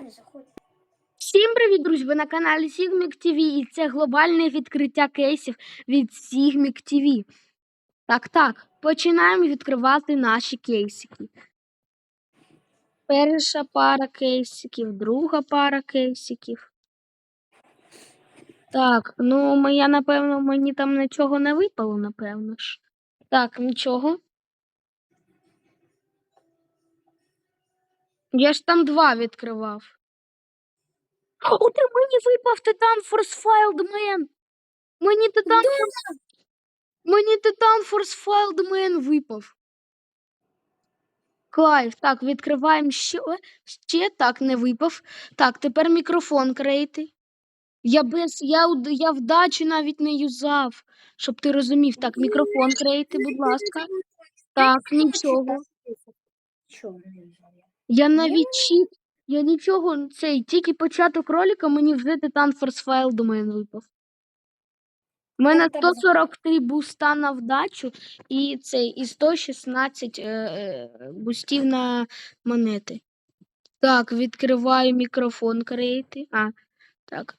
мене заходь. Всім привіт, друзі! Ви на каналі Sigmic TV і це глобальне відкриття кейсів від Sigmic TV. Так, так, починаємо відкривати наші кейсики. Перша пара кейсиків, друга пара кейсиків. Так, ну я напевно, мені там нічого не випало, напевно ж. Так, нічого. Я ж там два відкривав. О, ти мені випав Титан Форсфайлд Мен. Мені Титан Форс... Мені Титан Форсфайлд Мен випав. Клайв, так, відкриваємо ще. Ще так не випав. Так, тепер мікрофон крейти. Я без. Я, я вдачі навіть не юзав, щоб ти розумів. Так, мікрофон крейти, будь ласка. Так, нічого. Чого не я? Я навіть чіп. Я нічого, цей, тільки початок ролика, мені вже Титан Форсфайл до мене випав. У мене Так, так, 143 буста на вдачу і цей, і 116 е, е, бустів на монети. Так, відкриваю мікрофон крейти. А, так.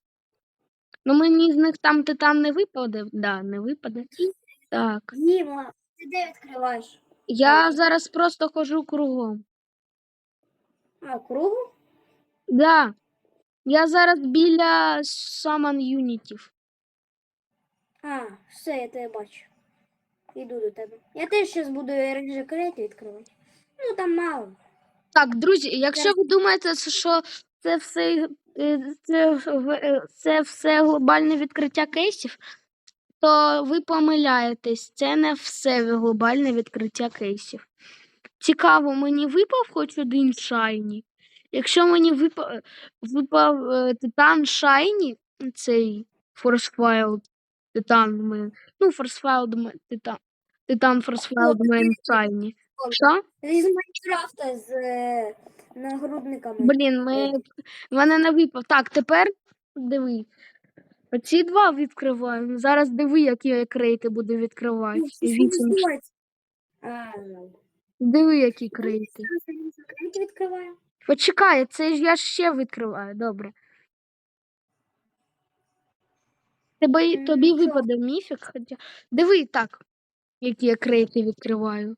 Ну мені з них там Титан не випаде. Да, не випаде. Так. Діма, ти де відкриваєш? Я зараз просто хожу кругом. А, кругу? Да. Я зараз біля Summon Юнітів. А, все, я тебе бачу. Іду до тебе. Я теж зараз буду RNG відкривати. Ну там мало. Так, друзі, якщо ви думаєте, що це все, е, це, е, це все глобальне відкриття кейсів, то ви помиляєтесь. Це не все глобальне відкриття кейсів. Цікаво, мені випав хоч один шайні. Якщо мені випав, випав е, Титан Шайні, цей Форсфайлд Титан, мен- ну, Форсфайлд Титан. Титан Форсфайлд Мен Шайні. Що? З Майнкрафта з е, нагрудниками. Блін, ми... мене не випав. Так, тепер диви. Оці два відкриваємо. Зараз диви, які я крейти буду відкривати. Ну, Диви, які відкриваю. Почекай, це ж я ще відкриваю. Добре. Тебе, тобі чого? випаде міфік, хоча. Диви так, які я крейти відкриваю.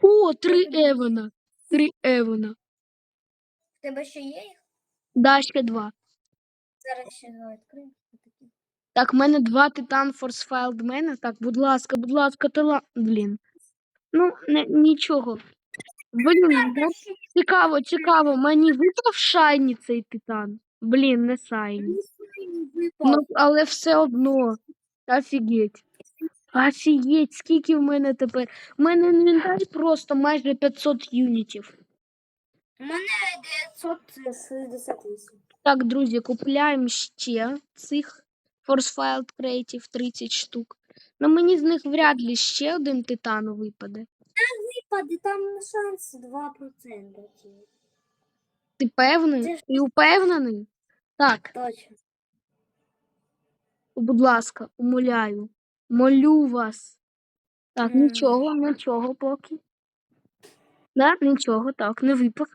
О, три тобі- Евана. Три Евана. В тебе ще є їх? Да, ще два. Зараз ще два відкрию. Так, в мене два Титан Форсфайлд мене. Так, будь ласка, будь ласка, тила. Блін. Ну, не, нічого. Блін, ну, цікаво, цікаво. Мені випав шайні цей титан. Блін, не випав. Ну, але все одно. Офігеть. Офігеть, скільки в мене тепер. У мене інвентар просто майже 500 юнітів. У мене 968. Так, друзі, купляємо ще цих Force крейтів 30 штук. Ну мені з них вряд ли ще один титан випаде. Випаде, там шанс 2%. Ти Це певний? ж- Ти упевнений? Так, Точно. будь ласка, умоляю. Молю вас. Так, М. нічого, нічого поки. Да, нічого, так, не випав.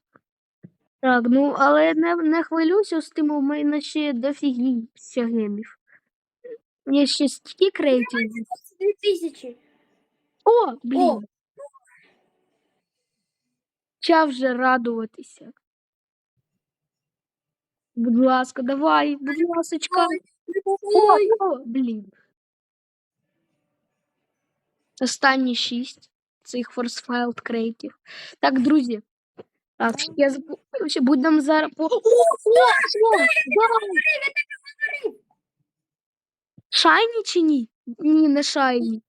Так, ну, але не, не хвилюйся з тим, у мене ще дофігіться гемів. Є ще стільки крейтів. 2000. О, блін. О, Час вже радуватися. Будь ласка, давай, будь ласочка. О, ой. о, блін. Останні шість цих форсфайлд крейтів. Так, друзі. Так, я запу... ще будемо зараз. О, о, о, о, да. Шайні чи ні? Ні, не шайні.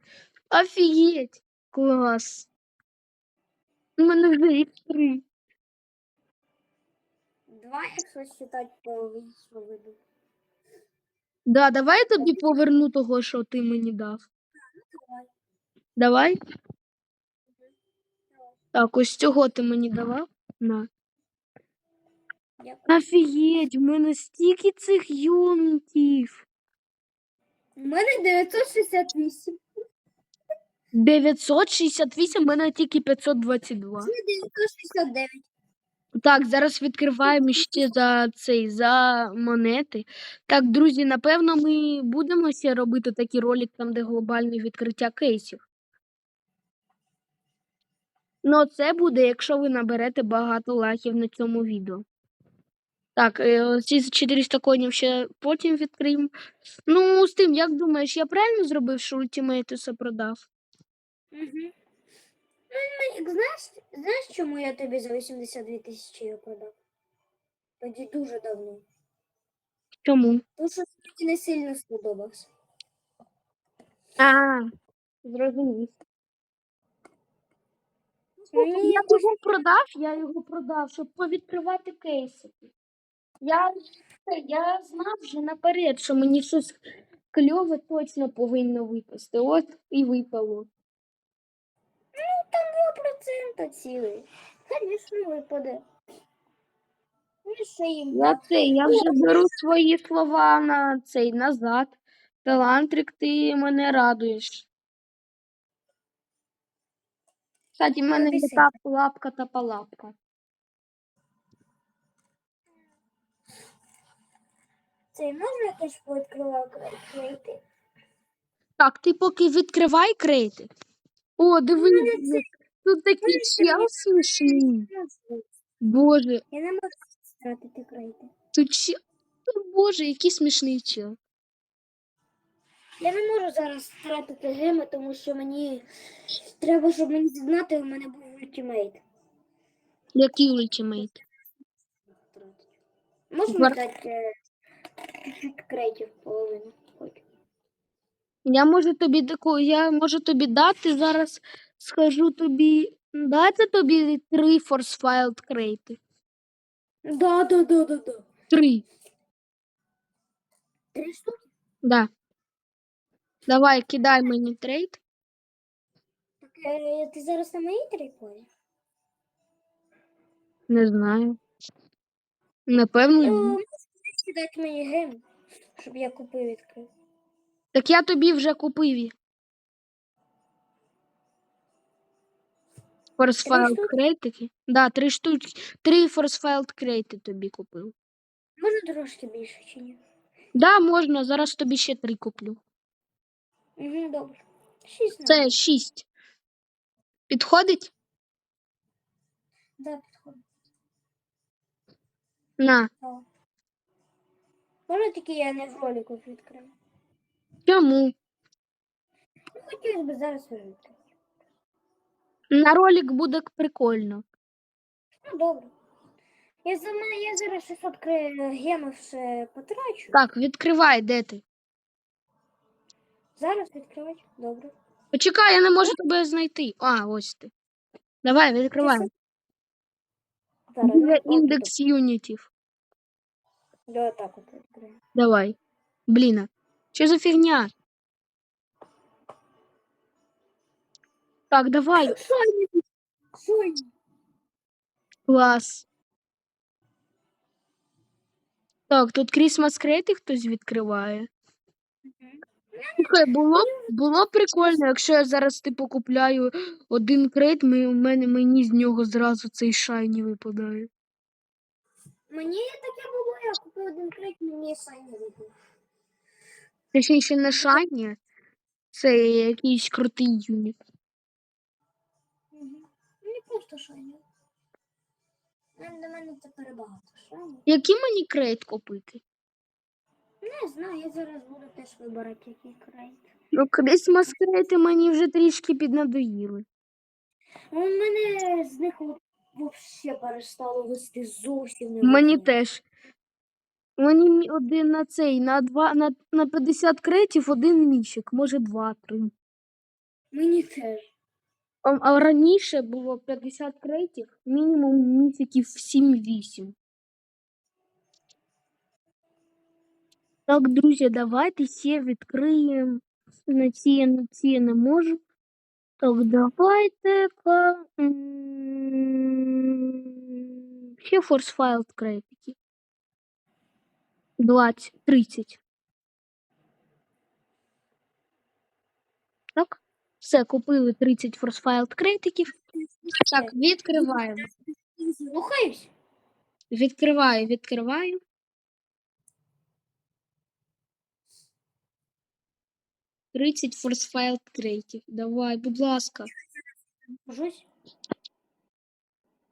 Офігеть. Клас. У мене вже їх три. Два, якщо считати по виду. Да, давай я тобі поверну того, що ти мені дав. Давай. Давай. Так, ось цього ти мені давав. На. Дякую. Офігеть, в мене стільки цих юнітів. У мене 968. 968, в мене тільки 522. Це 969. Так, зараз відкриваємо ще за цей за монети. Так, друзі, напевно, ми будемо ще робити такий ролик, там, де глобальне відкриття кейсів. Ну, це буде, якщо ви наберете багато лайків на цьому відео. Так, е, ці 400 конів ще потім відкриємо. Ну, з тим, як думаєш, я правильно зробив, що ультимейтуса продав? Угу. Ну, Манік, знаєш, знаєш, чому я тобі за 82 тисячі його продав? Тоді дуже давно. Чому? Тому що мені не сильно сподобався. А, зрозумів. Мені Я якось його продав, я його продав, щоб повідкривати кейси. Я, я знав вже наперед, що мені щось кльове точно повинно випасти. От і випало. Ну, там 2% цілий. Звісно, випаде. Ну? Я це, я вже беру свої слова на цей назад. Талантрик, ти мене радуєш. Кстати, в мене є та лапка та палапка. Це можна якось пооткривати крейти? Так, ти поки відкривай крейти. О, диви, тут такий чел смішний. Боже, Я не можу стратити крейти. тут чел. Боже, який смішний чел. Я не можу зараз стратити геми, тому що мені треба, щоб мені зігнати, у мене був ультимейт. Який ультимейт? Можна Вар- дати е, крейтів половину? Хоч. Я можу тобі таку, я можу тобі дати зараз. Скажу тобі, дати тобі три force filed крейти. Да, да, да, да, да. Три. Три штуки? Да. Давай, кидай мені трейд. Так, е, ти зараз на моїй території? Не знаю. Напевно, Ну, ні. Можеш дати мені гем, щоб я купив відкрив. Так я тобі вже купив. Force штуки? крейтики. Да, три штуки. Три filed крейти тобі купив. Може трошки більше чи ні? Да, можна, зараз тобі ще три куплю. Угу, добре. Шість Це надо. шість. Підходить? Да, підходить. На. Да. Може таки я не в ролику відкрив? Чому? Ну, хотілося б зараз вижити. На ролик буде прикольно. Ну, добре. Я, за мене, я зараз 600 кре- гемів ще потрачу. Так, відкривай, де ти? Зараз відкривати. Добре. Почекай, я не можу тебе знайти. А, ось ти. Давай, відкривай. Зараз. От індекс юнітів. Да, так от відкрию. Давай. Блін. а Що за фігня? Так, давай. Шойні! Шойні! Клас. Так, тут Крісмас крейти хтось відкриває. Слухай, було, б- було б прикольно, якщо я зараз типу купляю один крейт, ми, у мене мені з нього зразу цей шайні випадає. Мені таке було, я купив один крик, мені сайні випав. Точніше, не шайні, це якийсь крутий юніт. Угу. Мені просто шайні. Для мене це перебагато. Шайні. Який мені крейт купити? Не знаю, я зараз буду теж вибирати який крейт. Ну, Крісмас крейти мені вже трішки піднадоїли. Ну, У мене з них взагалі перестало вести зовсім не Мені теж. Мені один на цей, на два, на, на 50 кредитів один міщик, може два-три. Мені теж. А, а раніше було 50 кредитів, мінімум місяців 7-8. Так, друзі, давайте ще відкриємо. На ці, я- на ці я не можу. Так, давайте. ка- Ще file кредитики. 20, 30. Так? Все, купили 30 форсфайлд кредитів. Так, відкриваємо. Рухаюсь. Відкриваю, відкриваю. Тридцять форсфайл кредитів. Давай, будь ласка. Кажусь.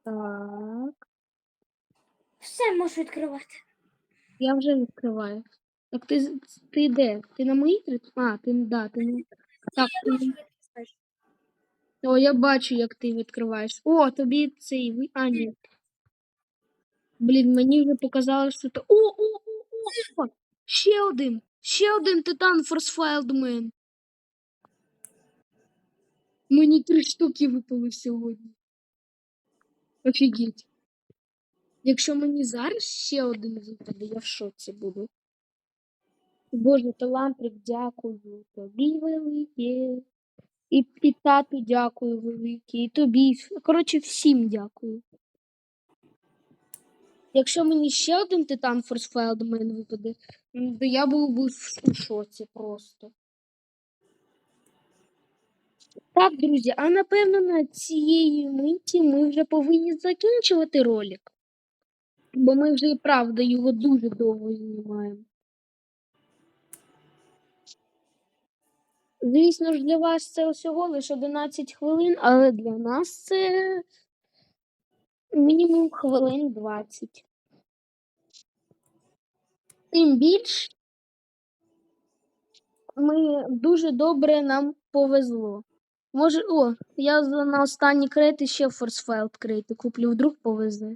Так. Все, можу відкривати. Я вже відкриваю. Так ти, ти де? Ти на моїй кредит? А, ти да, ти на. Так, ти... О, я бачу, як ти відкриваєш. О, тобі цей. А, ні. Блін, мені вже показали, що це. О, о, о, о, о! Ще один! Ще один титан Форсфайлд Мен. Мені три штуки випали сьогодні. Офігеть. Якщо мені зараз ще один випаде, я в шоці буду. Боже, талантрик, дякую тобі велике. І, і тату дякую велике, і тобі. Коротше, всім дякую. Якщо мені ще один титан Форсфайл мене випаде, то я був би в шоці просто. Так, друзі, а напевно на цієї миті ми вже повинні закінчувати ролик. Бо ми вже і правда його дуже довго знімаємо. Звісно ж, для вас це всього лише 11 хвилин, але для нас це мінімум хвилин 20. Тим більш ми дуже добре нам повезло. Може, о, я на останні кредити ще форсфайл кредити куплю, вдруг повезе.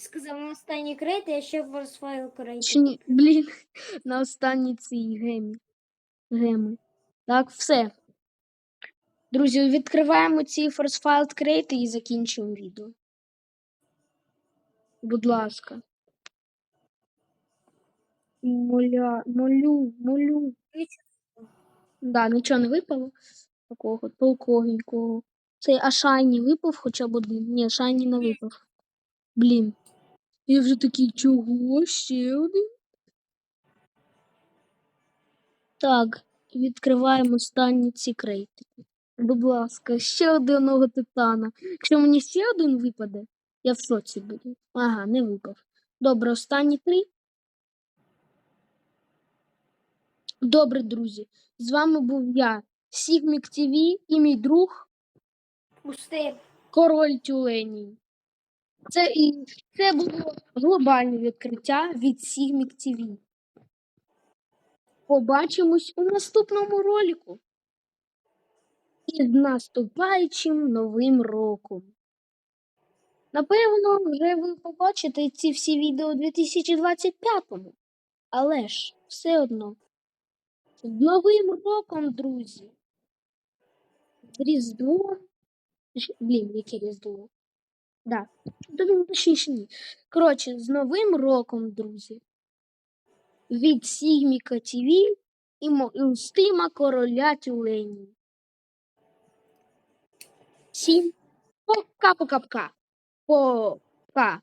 Сказав на останній крейт, я ще форсфайл крейт. Чи ні, блін, на останній цій гемі. Геми. Так, все. Друзі, відкриваємо ці форсфайл крейти і закінчуємо відео. Будь ласка. Моля, молю, молю. Да, нічого не випало. Такого толковенького. Цей Ашайні випав хоча б один. Ні, Шайні не випав. Блін. Я вже такий, чого? Ще один? Так, відкриваємо останні ці крейтики. Будь ласка, ще одного титана. Якщо мені ще один випаде, я в шоці буду. Ага, не випав. Добре, останні три. Добре, друзі. З вами був я, Сігмік ТВ і мій друг Пусти. Король Тюленій. Це і це було глобальне відкриття від Сігмік ТВ. Побачимось у наступному ролику. І з наступаючим новим роком. Напевно, вже ви побачите ці всі відео у 2025-му. Але ж все одно. З Новим роком, друзі! Ж- Блін, яке Різдво? Да. Ні. Коротше, з Новим роком, друзі. Від Сігміка ТВ і Устима Короля Тюлені. Всім пока-пока-пока. Пока.